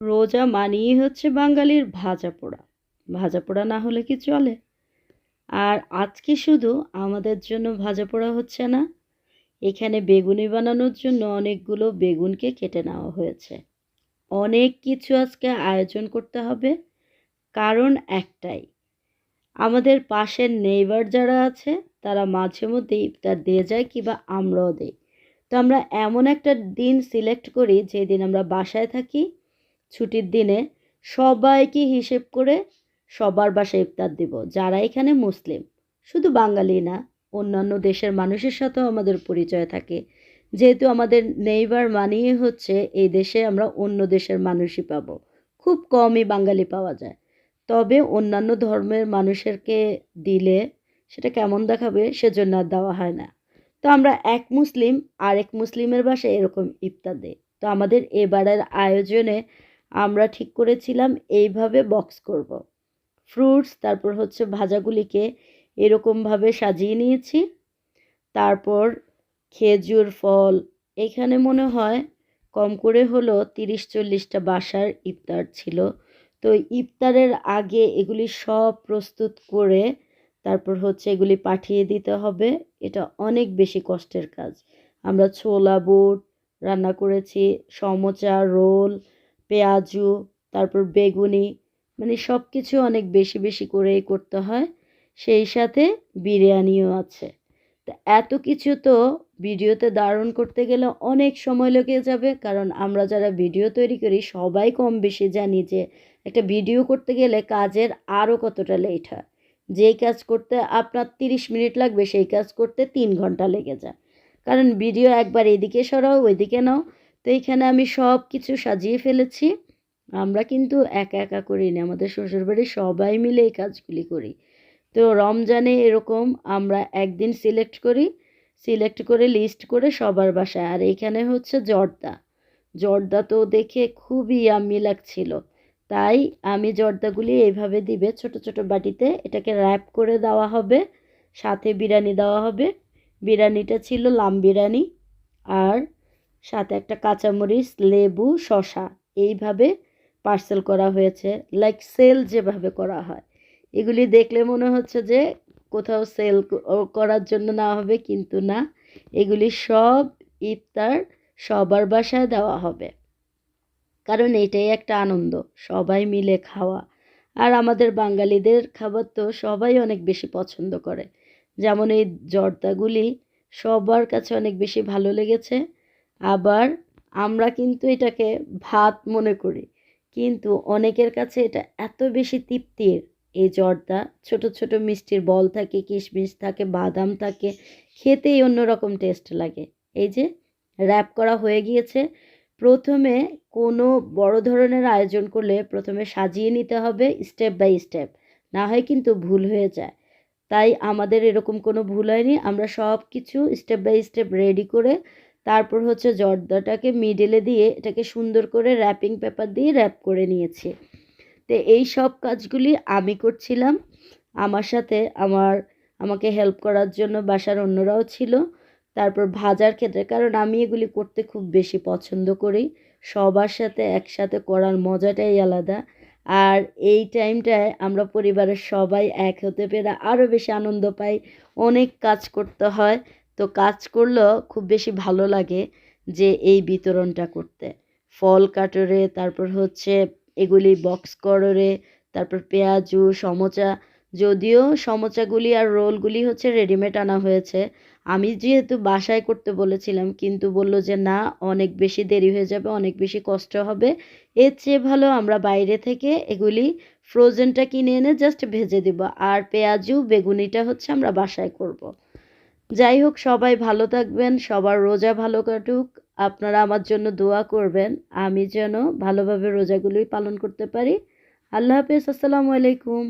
রোজা মানেই হচ্ছে বাঙালির ভাজা পোড়া। ভাজা পোড়া না হলে কি চলে? আর আজকে শুধু আমাদের জন্য ভাজা পোড়া হচ্ছে না, এখানে বেগুনি বানানোর জন্য অনেকগুলো বেগুনকে কেটে নেওয়া হয়েছে। অনেক কিছু আজকে আয়োজন করতে হবে, কারণ একটাই, আমাদের পাশের নেইবার যারা আছে, তারা মাঝে মধ্যে ইফতার দিয়ে যায় কিংবা আমরাও দিই। তো আমরা এমন একটা দিন সিলেক্ট করি, যেদিন আমরা বাসায় থাকি ছুটির দিনে সবাইকে হিসেব করে সবার বাসায় ইফতার দিব। যারা এখানে মুসলিম, শুধু বাঙালি না, অন্যান্য দেশের মানুষের সাথেও আমাদের পরিচয় থাকে। যেহেতু আমাদের নেইবার মানিয়ে হচ্ছে এই দেশে আমরা অন্য দেশের মানুষই পাবো। খুব কমই বাঙালি পাওয়া যায়। তবে অন্যান্য ধর্মের মানুষেরকে দিলে সেটা কেমন দেখাবে সেজন্য আর দেওয়া হয় না। তো আমরা এক মুসলিম, আরেক মুসলিমের বাসায় এরকম ইফতার দিই। তো আমাদের এবারের আয়োজনে আমরা ঠিক করেছিলাম, এইভাবে বক্স করব। ফ্রুটস তারপর হচ্ছে ভাজাগুলিকে এরকমভাবে সাজিয়ে নিয়েছি। তারপর খেজুর, ফল, এখানে মনে হয় কম করে হলো তিরিশ চল্লিশটা বাসার ইফতার ছিল। তো ইফতারের আগে এগুলি সব প্রস্তুত করে তারপর হচ্ছে এগুলি পাঠিয়ে দিতে হবে। এটা অনেক বেশি কষ্টের কাজ। আমরা ছোলা, বুট রান্না করেছি, সমচা, রোল পেঁয়াজু, তারপর বেগুনি মানে সব কিছু অনেক বেশি বেশি করেই করতে হয়। সেই সাথে বিরিয়ানিও আছে। তো এত কিছু তো ভিডিওতে ধারণ করতে গেলে অনেক সময় লেগে যাবে, কারণ আমরা যারা ভিডিও তৈরি করি, সবাই কম বেশি জানি যে একটা ভিডিও করতে গেলে কাজের আরও কতটা লেট হয়। যেই কাজ করতে আপনার তিরিশ মিনিট লাগবে, সেই কাজ করতে তিন ঘণ্টা লেগে যায়। কারণ ভিডিও একবার এদিকে সরাও, ওইদিকে নাও। তো এইখানে আমি সব কিছু সাজিয়ে ফেলেছি। আমরা কিন্তু একা একা করি না, আমাদের শ্বশুরবাড়ির সবাই মিলে এই কাজগুলি করি। তো রমজানে এরকম আমরা একদিন সিলেক্ট করি সিলেক্ট করে লিস্ট করে সবার বাসায়। আর এইখানে হচ্ছে জর্দা। জর্দা তো দেখে খুবই আম্মি লাগছিল। তাই আমি জর্দাগুলি এইভাবে দিবে, ছোট ছোট বাটিতে এটাকে র্যাপ করে দেওয়া হবে, সাথে বিরিয়ানি দেওয়া হবে। বিরিয়ানিটা ছিল লাম বিরিয়ানি। আর সাথে একটা কাঁচামরিচ, লেবু শশা এইভাবে পার্সেল করা হয়েছে। লাইক সেল যেভাবে করা হয়। এগুলি দেখলে মনে হচ্ছে যে কোথাও সেল করার জন্য না হবে, কিন্তু না, এগুলি সব ইফতার সবার বাসায় দেওয়া হবে। কারণ এটাই একটা আনন্দ, সবাই মিলে খাওয়া। আর আমাদের বাঙালিদের খাবার তো সবাই অনেক বেশি পছন্দ করে। যেমন এই জর্দাগুলি সবার কাছে অনেক বেশি ভালো লেগেছে। আবার আমরা কিন্তু এটাকে ভাত মনে করি। কিন্তু অনেকের কাছে এটা এত বেশি তৃপ্তির। এই জর্দা ছোট ছোট মিষ্টির বল থাকে, কিশমিশ থাকে, বাদাম থাকে, খেতেই অন্যরকম টেস্ট লাগে। এই যে র্যাপ করা হয়ে গিয়েছে। প্রথমে কোনো বড় ধরনের আয়োজন করলে প্রথমে সাজিয়ে নিতে হবে স্টেপ বাই স্টেপ না হয় কিন্তু ভুল হয়ে যায়। তাই আমাদের এরকম কোনো ভুল হয়নি। আমরা সব কিছু স্টেপ বাই স্টেপ রেডি করে তারপর হচ্ছে জর্দাটাকে মিডলে দিয়ে এটাকে সুন্দর করে র্যাপিং পেপার দিয়ে র্যাপ করে নিয়েছি। তো এই সব কাজগুলি আমি করছিলাম। আমার সাথে আমার, আমাকে হেল্প করার জন্য বাসার অন্যরাও ছিল। তারপর ভাজার ক্ষেত্রে, কারণ আমি এগুলি করতে খুব বেশি পছন্দ করি। সবার সাথে একসাথে করার মজাটাই আলাদা। আর এই টাইমটায় আমরা পরিবারের সবাই এক হতে পেরে আরও বেশি আনন্দ পাই। অনেক কাজ করতে হয়। তো কাজ করলেও খুব বেশি ভালো লাগে যে এই বিতরণটা করতে। ফল কাটরে, তারপর হচ্ছে এগুলি বক্স কররে, তারপর পেঁয়াজু, সমোচা, যদিও সমোচাগুলি আর রোলগুলি হচ্ছে রেডিমেড আনা হয়েছে। আমি যেহেতু বাসায় করতে বলেছিলাম, কিন্তু বলল যে না, অনেক বেশি দেরি হয়ে যাবে, অনেক বেশি কষ্ট হবে। এর চেয়ে ভালো আমরা বাইরে থেকে এগুলি ফ্রোজেনটা কিনে এনে জাস্ট ভেজে দেব। আর পেঁয়াজু, বেগুনিটা হচ্ছে আমরা বাসায় করব। যাই হোক, সবাই ভালো থাকবেন, সবার রোজা ভালো কাটুক। আপনারা আমার জন্য দোয়া করবেন, আমি যেন ভালোভাবে রোজাগুলোই পালন করতে পারি। আল্লাহ হাফিজ, আসসালামু আলাইকুম।